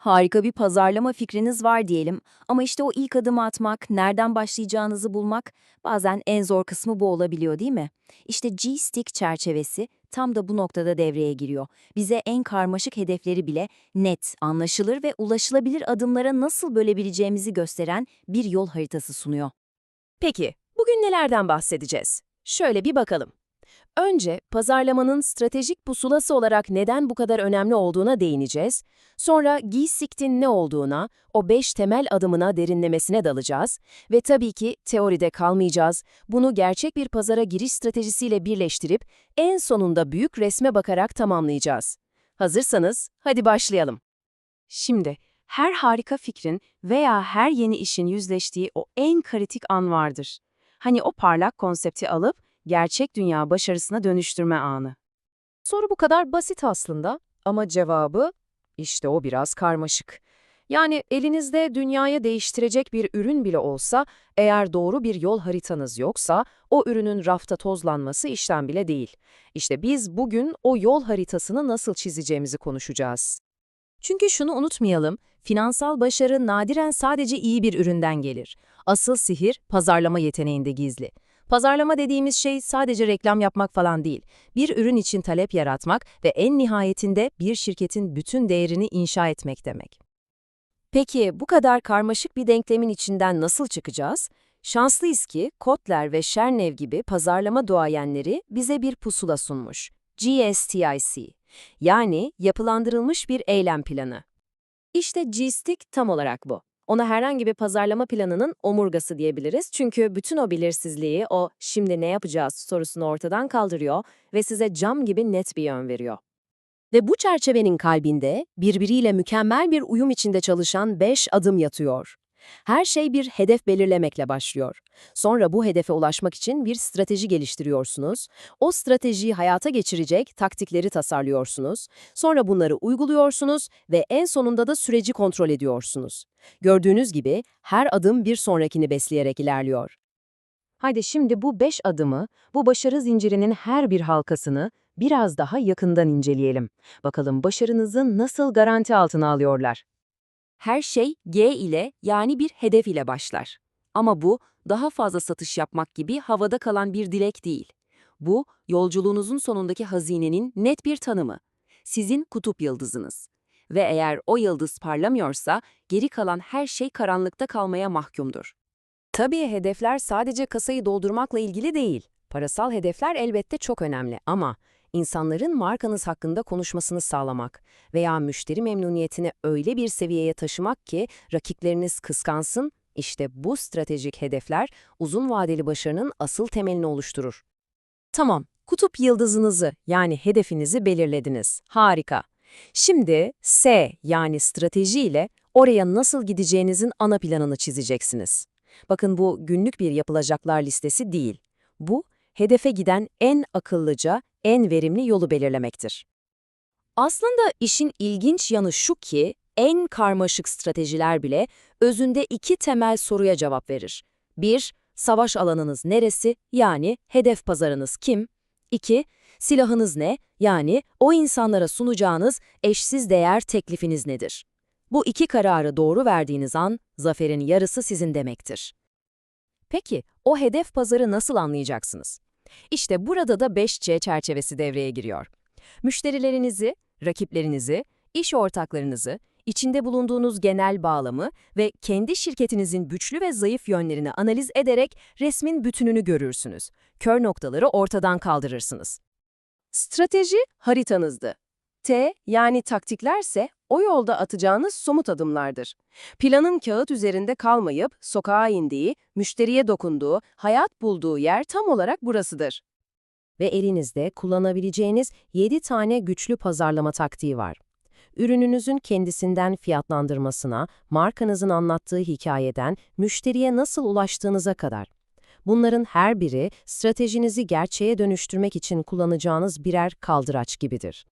Harika bir pazarlama fikriniz var diyelim ama işte o ilk adımı atmak, nereden başlayacağınızı bulmak bazen en zor kısmı bu olabiliyor değil mi? İşte G-Stick çerçevesi tam da bu noktada devreye giriyor. Bize en karmaşık hedefleri bile net, anlaşılır ve ulaşılabilir adımlara nasıl bölebileceğimizi gösteren bir yol haritası sunuyor. Peki, bugün nelerden bahsedeceğiz? Şöyle bir bakalım. Önce pazarlamanın stratejik pusulası olarak neden bu kadar önemli olduğuna değineceğiz. Sonra Giysik'tin ne olduğuna, o beş temel adımına derinlemesine dalacağız. Ve tabii ki teoride kalmayacağız. Bunu gerçek bir pazara giriş stratejisiyle birleştirip en sonunda büyük resme bakarak tamamlayacağız. Hazırsanız hadi başlayalım. Şimdi, her harika fikrin veya her yeni işin yüzleştiği o en kritik an vardır. Hani o parlak konsepti alıp gerçek dünya başarısına dönüştürme anı. Soru bu kadar basit aslında ama cevabı işte o biraz karmaşık. Yani elinizde dünyayı değiştirecek bir ürün bile olsa, eğer doğru bir yol haritanız yoksa, o ürünün rafta tozlanması işten bile değil. İşte biz bugün o yol haritasını nasıl çizeceğimizi konuşacağız. Çünkü şunu unutmayalım, finansal başarı nadiren sadece iyi bir üründen gelir. Asıl sihir pazarlama yeteneğinde gizli. Pazarlama dediğimiz şey sadece reklam yapmak falan değil. Bir ürün için talep yaratmak ve en nihayetinde bir şirketin bütün değerini inşa etmek demek. Peki bu kadar karmaşık bir denklemin içinden nasıl çıkacağız? Şanslıyız ki Kotler ve Şernev gibi pazarlama duayenleri bize bir pusula sunmuş. GSTIC. Yani yapılandırılmış bir eylem planı. İşte G-Stick tam olarak bu. Ona herhangi bir pazarlama planının omurgası diyebiliriz. Çünkü bütün o belirsizliği, o şimdi ne yapacağız sorusunu ortadan kaldırıyor ve size cam gibi net bir yön veriyor. Ve bu çerçevenin kalbinde birbiriyle mükemmel bir uyum içinde çalışan beş adım yatıyor. Her şey bir hedef belirlemekle başlıyor. Sonra bu hedefe ulaşmak için bir strateji geliştiriyorsunuz. O stratejiyi hayata geçirecek taktikleri tasarlıyorsunuz. Sonra bunları uyguluyorsunuz ve en sonunda da süreci kontrol ediyorsunuz. Gördüğünüz gibi her adım bir sonrakini besleyerek ilerliyor. Haydi şimdi bu beş adımı, bu başarı zincirinin her bir halkasını biraz daha yakından inceleyelim. Bakalım başarınızı nasıl garanti altına alıyorlar? Her şey G ile yani bir hedef ile başlar. Ama bu daha fazla satış yapmak gibi havada kalan bir dilek değil. Bu yolculuğunuzun sonundaki hazinenin net bir tanımı. Sizin kutup yıldızınız. Ve eğer o yıldız parlamıyorsa geri kalan her şey karanlıkta kalmaya mahkumdur. Tabii hedefler sadece kasayı doldurmakla ilgili değil. Parasal hedefler elbette çok önemli ama insanların markanız hakkında konuşmasını sağlamak veya müşteri memnuniyetini öyle bir seviyeye taşımak ki rakipleriniz kıskansın, işte bu stratejik hedefler uzun vadeli başarının asıl temelini oluşturur. Tamam, kutup yıldızınızı yani hedefinizi belirlediniz. Harika. Şimdi S yani strateji ile oraya nasıl gideceğinizin ana planını çizeceksiniz. Bakın bu günlük bir yapılacaklar listesi değil. Bu, hedefe giden en akıllıca, en verimli yolu belirlemektir. Aslında işin ilginç yanı şu ki, en karmaşık stratejiler bile özünde iki temel soruya cevap verir. 1. Savaş alanınız neresi? Yani hedef pazarınız kim? 2. Silahınız ne? Yani o insanlara sunacağınız eşsiz değer teklifiniz nedir? Bu iki kararı doğru verdiğiniz an, zaferin yarısı sizin demektir. Peki, o hedef pazarı nasıl anlayacaksınız? İşte burada da 5C çerçevesi devreye giriyor. Müşterilerinizi, rakiplerinizi, iş ortaklarınızı, içinde bulunduğunuz genel bağlamı ve kendi şirketinizin güçlü ve zayıf yönlerini analiz ederek resmin bütününü görürsünüz. Kör noktaları ortadan kaldırırsınız. Strateji haritanızdı. T yani taktiklerse o yolda atacağınız somut adımlardır. Planın kağıt üzerinde kalmayıp sokağa indiği, müşteriye dokunduğu, hayat bulduğu yer tam olarak burasıdır. Ve elinizde kullanabileceğiniz 7 tane güçlü pazarlama taktiği var. Ürününüzün kendisinden fiyatlandırmasına, markanızın anlattığı hikayeden müşteriye nasıl ulaştığınıza kadar. Bunların her biri stratejinizi gerçeğe dönüştürmek için kullanacağınız birer kaldıraç gibidir.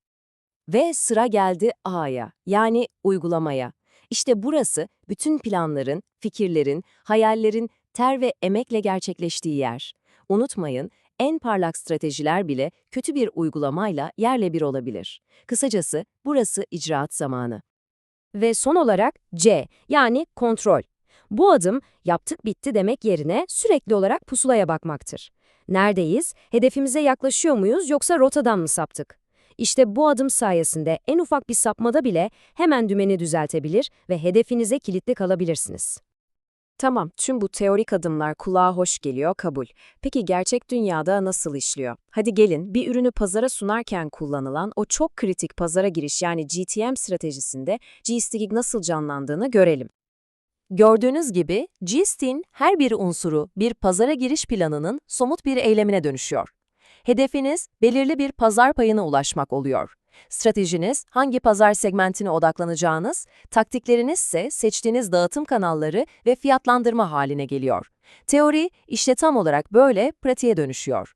Ve sıra geldi A'ya, yani uygulamaya. İşte burası bütün planların, fikirlerin, hayallerin ter ve emekle gerçekleştiği yer. Unutmayın, en parlak stratejiler bile kötü bir uygulamayla yerle bir olabilir. Kısacası burası icraat zamanı. Ve son olarak C yani kontrol. Bu adım yaptık bitti demek yerine sürekli olarak pusulaya bakmaktır. Neredeyiz? Hedefimize yaklaşıyor muyuz yoksa rotadan mı saptık? İşte bu adım sayesinde en ufak bir sapmada bile hemen dümeni düzeltebilir ve hedefinize kilitli kalabilirsiniz. Tamam, tüm bu teorik adımlar kulağa hoş geliyor, kabul. Peki gerçek dünyada nasıl işliyor? Hadi gelin bir ürünü pazara sunarken kullanılan o çok kritik pazara giriş yani GTM stratejisinde G-Stick'in nasıl canlandığını görelim. Gördüğünüz gibi GST'in her bir unsuru bir pazara giriş planının somut bir eylemine dönüşüyor. Hedefiniz belirli bir pazar payına ulaşmak oluyor. Stratejiniz hangi pazar segmentine odaklanacağınız, taktikleriniz ise seçtiğiniz dağıtım kanalları ve fiyatlandırma haline geliyor. Teori işte tam olarak böyle pratiğe dönüşüyor.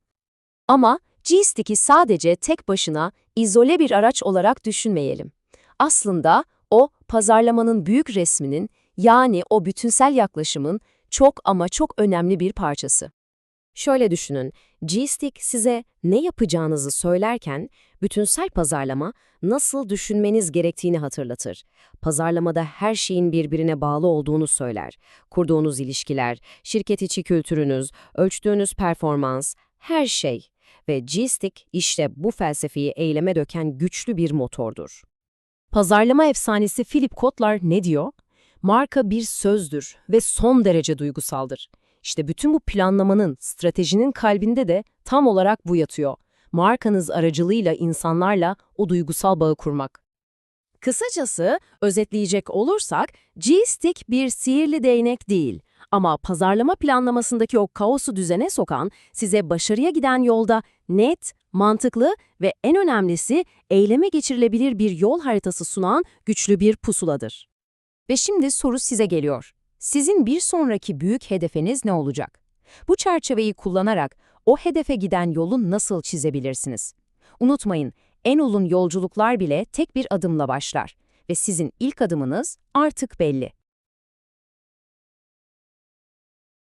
Ama G-Stick'i sadece tek başına izole bir araç olarak düşünmeyelim. Aslında o pazarlamanın büyük resminin yani o bütünsel yaklaşımın çok ama çok önemli bir parçası. Şöyle düşünün, G-Stick size ne yapacağınızı söylerken bütünsel pazarlama nasıl düşünmeniz gerektiğini hatırlatır. Pazarlamada her şeyin birbirine bağlı olduğunu söyler. Kurduğunuz ilişkiler, şirket içi kültürünüz, ölçtüğünüz performans, her şey. Ve G-Stick işte bu felsefeyi eyleme döken güçlü bir motordur. Pazarlama efsanesi Philip Kotler ne diyor? Marka bir sözdür ve son derece duygusaldır. İşte bütün bu planlamanın, stratejinin kalbinde de tam olarak bu yatıyor. Markanız aracılığıyla insanlarla o duygusal bağı kurmak. Kısacası özetleyecek olursak G-Stick bir sihirli değnek değil ama pazarlama planlamasındaki o kaosu düzene sokan, size başarıya giden yolda net, mantıklı ve en önemlisi eyleme geçirilebilir bir yol haritası sunan güçlü bir pusuladır. Ve şimdi soru size geliyor. Sizin bir sonraki büyük hedefiniz ne olacak? Bu çerçeveyi kullanarak o hedefe giden yolu nasıl çizebilirsiniz? Unutmayın, en uzun yolculuklar bile tek bir adımla başlar ve sizin ilk adımınız artık belli.